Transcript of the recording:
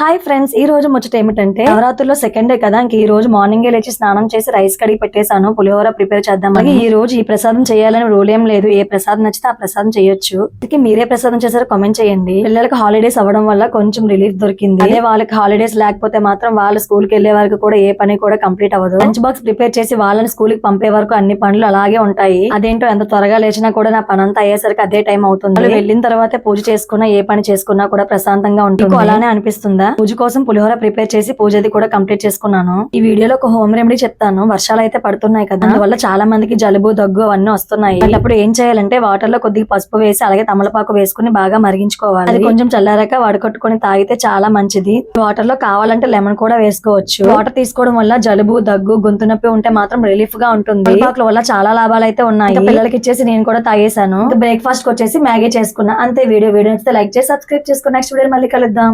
Hi friends ఈ రోజు ముచ్చట ఏమిటంటే నవరాత్రుల్లో సెకండ్ డే కదా ఇంక ఈ రోజు మార్నింగ్ లేచి స్నానం చేసి రైస్ కడిగి పెట్టేశాను పులిహోర ప్రిపేర్ చేద్దాం అలాగే ఈ రోజు ఈ ప్రసాదం చేయాలని రూల్ ఏం లేదు. ఏ ప్రసాదం నచ్చితే ఆ ప్రసాదం చేయొచ్చు. అందుకే మీరే ప్రసాదం చేశారో కామెంట్ చేయండి. పిల్లలకు హాలిడేస్ అవ్వడం వల్ల కొంచెం రిలీఫ్ దొరికింది. అదే వాళ్ళకి హాలిడేస్ లేకపోతే మాత్రం వాళ్ళ స్కూల్కి వెళ్ళే వరకు కూడా ఏ పని కూడా కంప్లీట్ అవ్వదు. లంచ్ బాక్స్ ప్రిపేర్ చేసి వాళ్ళని స్కూల్కి పంపే వరకు అన్ని పనులు అలాగే ఉంటాయి. అదేంటో ఎంత త్వరగా లేచినా కూడా నా పని అంతా అయ్యేసరికి అదే టైం అవుతుంది. వెళ్ళిన తర్వాత పూజ చేసుకున్నా ఏ పని చేసుకున్నా కూడా ప్రశాంతంగా ఉంటుంది. అలానే అనిపిస్తుందా? పూజ కోసం పులిహోర ప్రిపేర్ చేసి పూజ అది కూడా కంప్లీట్ చేసుకున్నాను. ఈ వీడియోలో ఒక హోమ్ రెమెడీ చెప్తాను. వర్షాలు అయితే పడుతున్నాయి కదా. అందువల్ల చాలా మందికి జలుబు దగ్గు అవన్నీ వస్తున్నాయి. అప్పుడు ఏం చేయాలంటే వాటర్లో కొద్దిగా పసుపు వేసి అలాగే తమలపాకు వేసుకుని బాగా మరిగించుకోవాలి. అది కొంచెం చల్లారాక వడకట్టుకొని తాగితే చాలా మంచిది. వాటర్లో కావాలంటే లెమన్ కూడా వేసుకోవచ్చు. వాటర్ తీసుకోవడం వల్ల జలుబు దగ్గు గొంతు నొప్పి ఉంటే మాత్రం రిలీఫ్గా ఉంటుంది. తమలపాకుల వల్ల చాలా లాభాలు అయితే ఉన్నాయి. పిల్లలకి ఇచ్చేసి నేను కూడా తాగేశాను. బ్రేక్ఫాస్ట్ వచ్చేసి మ్యాగీ చేసుకున్నా. అంతే. వీడియో వీడియో నచ్చితే లైక్ చేసి సబ్స్క్రైబ్ చేసుకుని నెక్స్ట్ వీడియో మళ్ళీ కలుద్దాం.